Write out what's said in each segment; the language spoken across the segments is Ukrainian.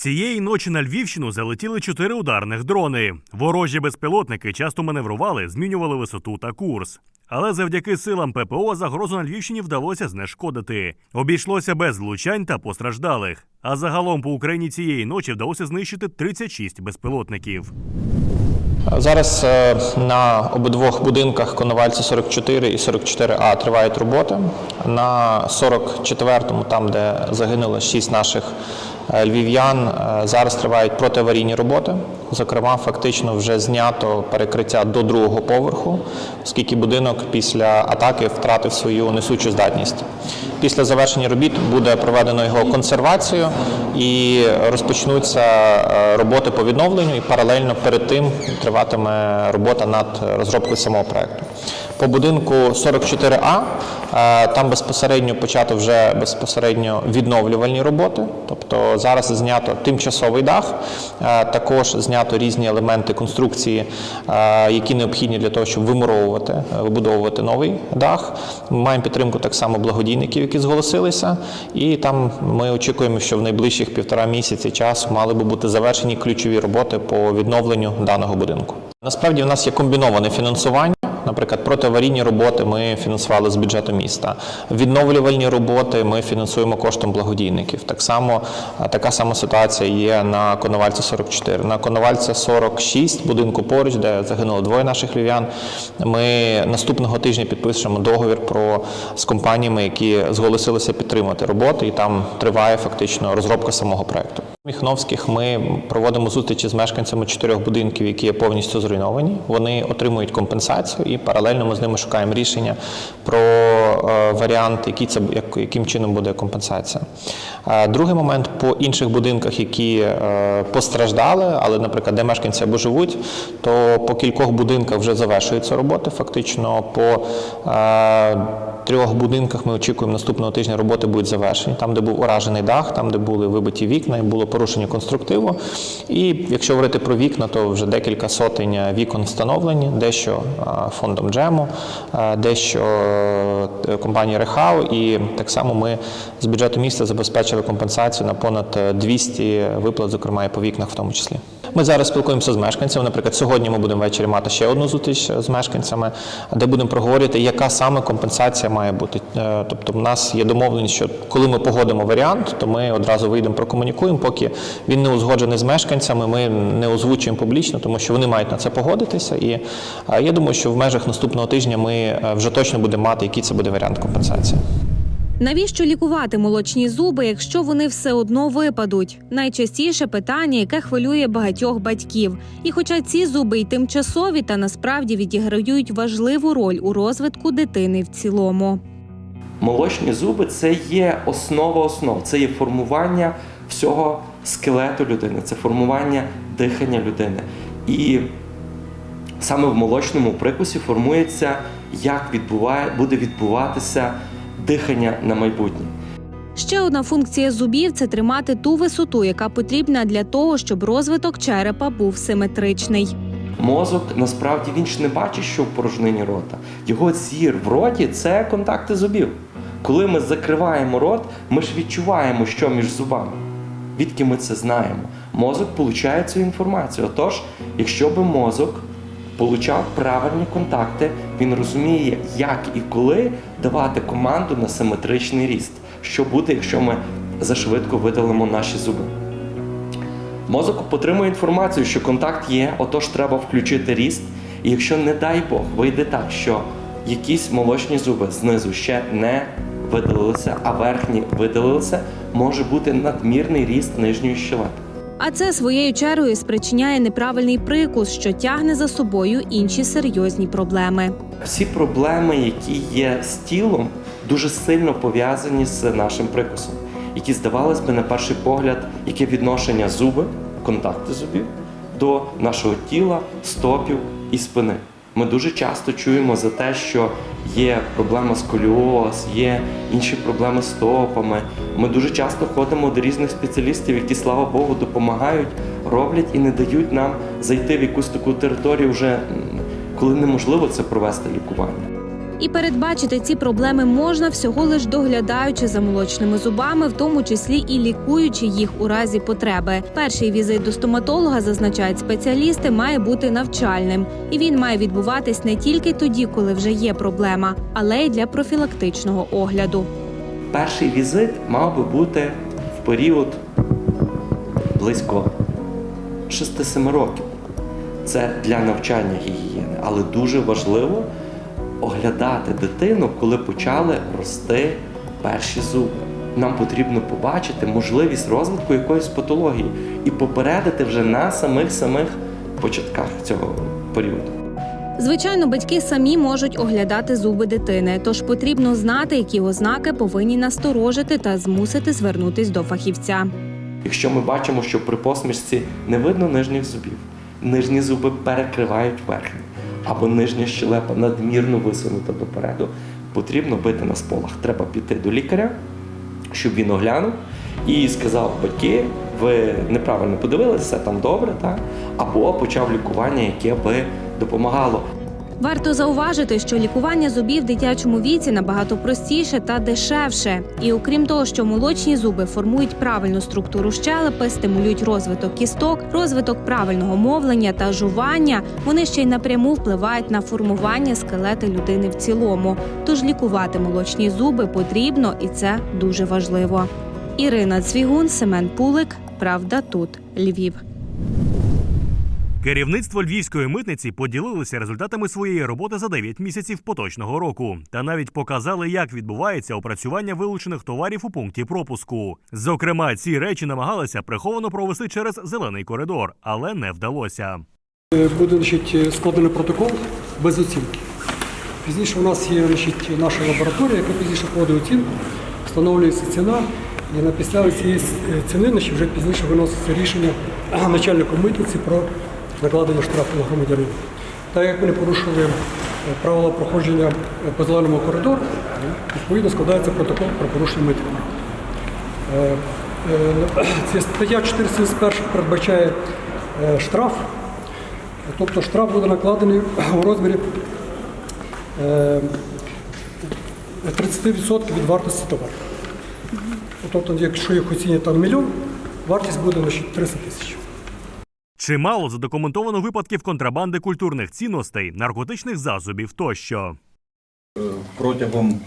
Цієї ночі на Львівщину залетіли чотири ударних дрони. Ворожі безпілотники часто маневрували, змінювали висоту та курс. Але завдяки силам ППО загрозу на Львівщині вдалося знешкодити. Обійшлося без влучань та постраждалих. А загалом по Україні цієї ночі вдалося знищити 36 безпілотників. Зараз е, на обидвох будинках Коновальці 44 і 44А тривають роботи. На 44-му, там де загинуло 6 наших львів'ян, е, зараз тривають протиаварійні роботи. Зокрема, фактично вже знято перекриття до другого поверху, оскільки будинок після атаки втратив свою несучу здатність. Після завершення робіт буде проведено його консервацію і розпочнуться е, роботи по відновленню, і паралельно перед тим триватиме робота над розробкою самого проекту. По будинку 44А е, там безпосередньо почато вже безпосередньо відновлювальні роботи, тобто зараз знято тимчасовий дах, е, також знято різні елементи конструкції, е, які необхідні для того, щоб вимуровувати, е, вибудовувати новий дах. Ми маємо підтримку так само благодійників, які зголосилися, і там ми очікуємо, що в найближчих півтора місяці часу мали би бути завершені ключові роботи по відновленню даного будинку. Насправді в нас є комбіноване фінансування. Наприклад, протиаварійні роботи ми фінансували з бюджету міста. Відновлювальні роботи ми фінансуємо коштом благодійників. Так само така сама ситуація є на Коновальці 44. На Коновальці 46, будинку поруч, де загинуло двоє наших львів'ян. Ми наступного тижня підпишемо договір про з компаніями, які зголосилися підтримати роботи, і там триває фактично розробка самого проекту. Міхновських ми проводимо зустрічі з мешканцями чотирьох будинків, які є повністю зруйновані. Вони отримують компенсацію, і паралельно ми з ними шукаємо рішення про е, варіант, який це яким чином буде компенсація. Е, другий момент по інших будинках, які е, постраждали, але, наприклад, де мешканці або живуть, то по кількох будинках вже завершуються роботи. Фактично по трьох будинках ми очікуємо наступного тижня роботи будуть завершені. Там, де був уражений дах, там, де були вибиті вікна і було порушення конструктиву. І якщо говорити про вікна, то вже декілька сотень вікон встановлені, дещо фондом Джему, дещо е, компанії Рехау. І так само ми з бюджету міста забезпечили компенсацію на понад 200 виплат, зокрема і по вікнах в тому числі. Ми зараз спілкуємося з мешканцями. Наприклад, сьогодні ми будемо ввечері мати ще одну зустріч з мешканцями, де будемо проговорювати, яка саме компенсація має бути. Е, Тобто, в нас є домовленість, що коли ми погодимо варіант, то ми одразу вийдемо, прокомунікуємо. Поки він не узгоджений з мешканцями, ми не озвучуємо публічно, тому що вони мають на це погодитися. І е, я думаю, що в межах наступного тижня ми е, вже точно будемо мати, який це буде варіант компенсації. Навіщо лікувати молочні зуби, якщо вони все одно випадуть? Найчастіше питання, яке хвилює багатьох батьків. І хоча ці зуби й тимчасові, та насправді відіграють важливу роль у розвитку дитини в цілому. Молочні зуби це є основа основ, це є формування всього скелету людини, це формування дихання людини. І саме в молочному прикусі формується, як відбуває, буде відбуватися дихання на майбутнє. Ще одна функція зубів це тримати ту висоту, яка потрібна для того, щоб розвиток черепа був симетричний. Мозок насправді він ж не бачить, що в порожнині рота. Його зір в роті це контакти зубів. Коли ми закриваємо рот, ми ж відчуваємо, що між зубами. Відки ми це знаємо? Мозок получає цю інформацію. Отож, якщо би мозок получав правильні контакти, він розуміє, як і коли давати команду на симетричний ріст. Що буде, якщо ми зашвидко видалимо наші зуби? Мозок отримує інформацію, що контакт є, отож треба включити ріст. І якщо, не дай Бог, вийде так, що якісь молочні зуби знизу ще не видалилися, а верхні видалилися, може бути надмірний ріст нижньої щелепи. А це своєю чергою спричиняє неправильний прикус, що тягне за собою інші серйозні проблеми. Всі проблеми, які є з тілом, дуже сильно пов'язані з нашим прикусом, які здавалось би на перший погляд, яке відношення зуби, контакти зубів до нашого тіла, стопів і спини. Ми дуже часто чуємо за те, що є проблема сколіоз, є інші проблеми з стопами. Ми дуже часто ходимо до різних спеціалістів, які, слава Богу, допомагають, роблять і не дають нам зайти в якусь таку територію, вже коли неможливо це провести лікування. І передбачити ці проблеми можна всього лиш доглядаючи за молочними зубами, в тому числі і лікуючи їх у разі потреби. Перший візит до стоматолога, зазначають спеціалісти, має бути навчальним, і він має відбуватись не тільки тоді, коли вже є проблема, але й для профілактичного огляду. Перший візит мав би бути в період близько 6-7 років. Це для навчання гігієни, але дуже важливо оглядати дитину, коли почали рости перші зуби. Нам потрібно побачити можливість розвитку якоїсь патології і попередити вже на самих самих початках цього періоду. Звичайно, батьки самі можуть оглядати зуби дитини, тож потрібно знати, які ознаки повинні насторожити та змусити звернутись до фахівця. Якщо ми бачимо, що при посмішці не видно нижніх зубів, нижні зуби перекривають верхні, або нижня щелепа надмірно висунута допереду, потрібно бити на сполах. Треба піти до лікаря, щоб він оглянув і сказав, батьки, ви неправильно подивилися, все там добре, так? або почав лікування, яке би допомагало. Варто зауважити, що лікування зубів в дитячому віці набагато простіше та дешевше. І окрім того, що молочні зуби формують правильну структуру щелепи, стимулюють розвиток кісток, розвиток правильного мовлення та жування, вони ще й напряму впливають на формування скелета людини в цілому. Тож лікувати молочні зуби потрібно, і це дуже важливо. Ірина Цвігун, Семен Пулик. Правда, тут Львів. Керівництво львівської митниці поділилося результатами своєї роботи за 9 місяців поточного року та навіть показали, як відбувається опрацювання вилучених товарів у пункті пропуску. Зокрема, ці речі намагалися приховано провести через зелений коридор, але не вдалося. Буде значить, складений протокол без оцінки. Пізніше у нас є значить, наша лабораторія, яка пізніше проводить оцінку, встановлюється ціна, і на підставі цієї е, ціни вже пізніше виноситься рішення начальнику митниці про накладення штрафу на громадянина. Так як ми не порушили е, правила проходження е, по зеленому коридору, відповідно складається протокол про порушення митних прав. Е, стаття 471 передбачає штраф, тобто штраф буде накладений у розмірі е, 30% від вартості товару. Тобто, якщо їх оцінять там мільйон, вартість буде значить, 300 тисяч. Чимало задокументовано випадків контрабанди культурних цінностей, наркотичних засобів тощо. Протягом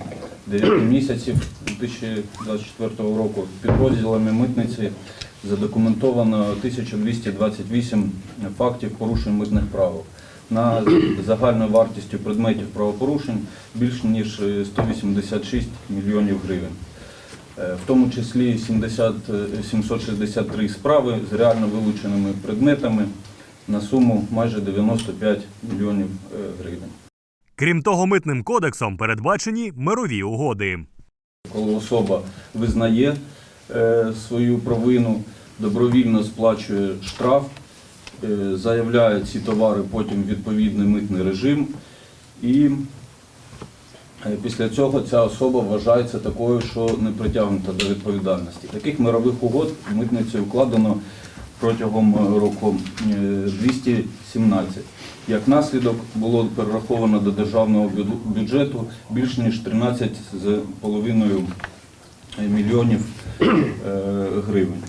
9 місяців 2024 року підрозділами митниці задокументовано 1228 фактів порушень митних правил. На загальною вартістю предметів правопорушень більш ніж 186 мільйонів гривень. Е, В тому числі 70, е, 763 справи з реально вилученими предметами на суму майже 95 мільйонів е, гривень. Крім того, митним кодексом передбачені мирові угоди. коли особа визнає е, свою провину, добровільно сплачує штраф, е, заявляє ці товари потім відповідний митний режим, і е, після цього ця особа вважається такою, що не притягнута до відповідальності. Таких мирових угод в митниці укладено протягом е, року е, 217. Як наслідок було перераховано до державного бюджету більш ніж 13,5 мільйонів е, гривень.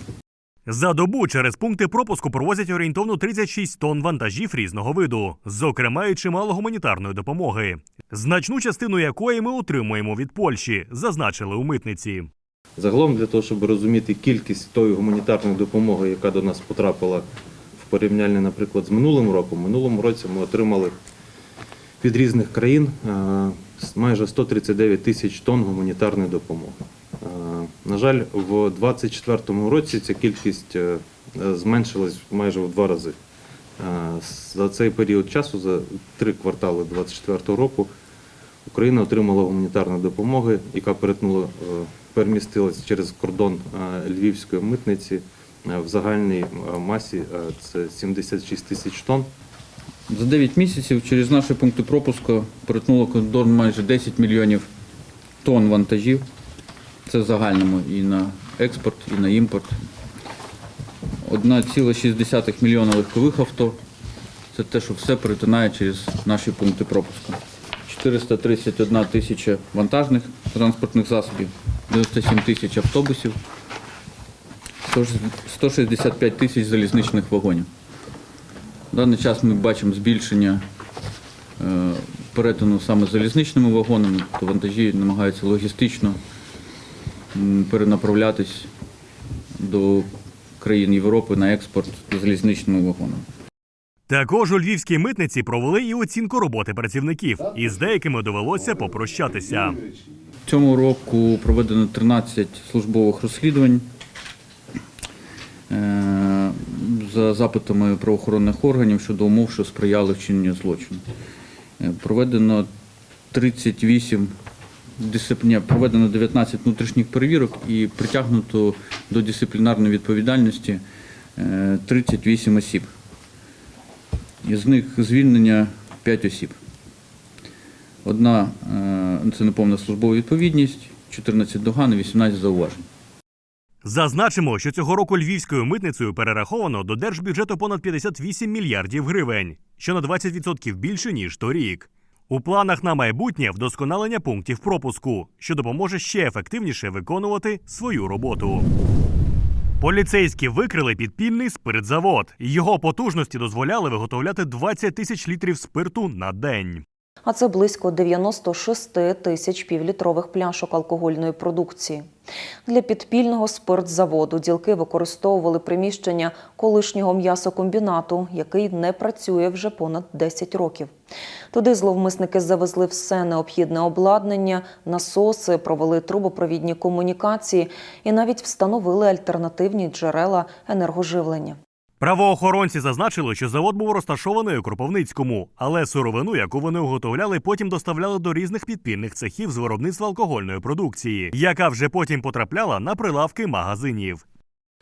За добу через пункти пропуску провозять орієнтовно 36 тонн вантажів різного виду, зокрема і чимало гуманітарної допомоги, значну частину якої ми отримуємо від Польщі, зазначили у митниці. Загалом, для того, щоб розуміти кількість тої гуманітарної допомоги, яка до нас потрапила в порівнянні, наприклад, з минулим роком, минулому році ми отримали від різних країн е, майже 139 тисяч тонн гуманітарної допомоги. На жаль, в 2024 році ця кількість е, зменшилась майже в два рази. Е, За цей період часу, за три квартали 2024 року, Україна отримала гуманітарну допомогу, яка перетнула, е, перемістилась через кордон Львівської митниці в загальній масі це 76 тисяч тонн. За 9 місяців через наші пункти пропуску перетнуло кордон майже 10 мільйонів тонн вантажів. Це в загальному і на експорт, і на імпорт. 1,6 мільйона легкових авто. Це те, що все перетинає через наші пункти пропуску. 431 тисяча вантажних транспортних засобів, 97 тисяч автобусів, 165 тисяч залізничних вагонів. В даний час ми бачимо збільшення е, перетину саме залізничними вагонами, то вантажі намагаються логістично перенаправлятись до країн Європи на експорт залізничними вагонами. Також у львівській митниці провели і оцінку роботи працівників, і з деякими довелося попрощатися. Цьому року проведено 13 службових розслідувань е, за запитами правоохоронних органів щодо умов, що сприяли вчиненню злочину. Е, Проведено 38 дисципліні, проведено 19 внутрішніх перевірок і притягнуто до дисциплінарної відповідальності е, 38 осіб. Із них звільнення 5 осіб. Одна е, це неповна службова відповідність, 14 доган 18 зауважень. Зазначимо, що цього року львівською митницею перераховано до держбюджету понад 58 мільярдів гривень, що на 20% більше ніж торік. У планах на майбутнє вдосконалення пунктів пропуску, що допоможе ще ефективніше виконувати свою роботу. Поліцейські викрили підпільний спиртзавод. Його потужності дозволяли виготовляти 20 тисяч літрів спирту на день. А це близько 96 тисяч півлітрових пляшок алкогольної продукції. Для підпільного спиртзаводу ділки використовували приміщення колишнього м'ясокомбінату, який не працює вже понад 10 років. Туди зловмисники завезли все необхідне обладнання, насоси, провели трубопровідні комунікації і навіть встановили альтернативні джерела енергоживлення. Правоохоронці зазначили, що завод був розташований у Кропивницькому, але сировину, яку вони виготовляли, потім доставляли до різних підпільних цехів з виробництва алкогольної продукції, яка вже потім потрапляла на прилавки магазинів.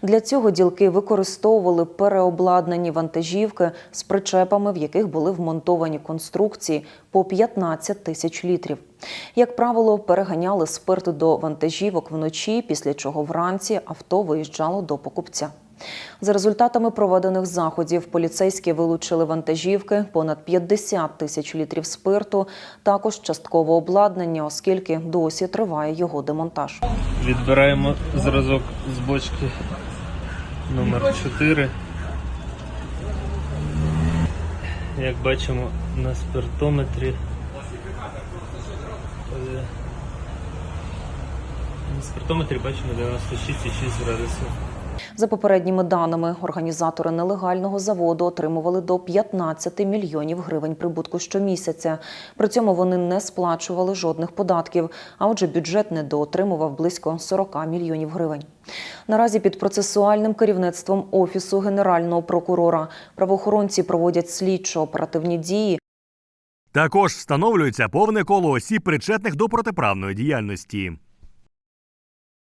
Для цього ділки використовували переобладнані вантажівки з причепами, в яких були вмонтовані конструкції по 15 тисяч літрів. Як правило, переганяли спирт до вантажівок вночі, після чого вранці авто виїжджало до покупця. За результатами проведених заходів поліцейські вилучили вантажівки, понад 50 тисяч літрів спирту, також частково обладнання, оскільки досі триває його демонтаж. Відбираємо зразок з бочки номер 4. Як бачимо на спиртометрі. е, На спиртометрі бачимо 96,6 градусів. За попередніми даними, організатори нелегального заводу отримували до 15 мільйонів гривень прибутку щомісяця. При цьому вони не сплачували жодних податків, а отже, бюджет недоотримував близько 40 мільйонів гривень. Наразі під процесуальним керівництвом офісу генерального прокурора правоохоронці проводять слідчо-оперативні дії Також встановлюється повне коло осіб, причетних до протиправної діяльності.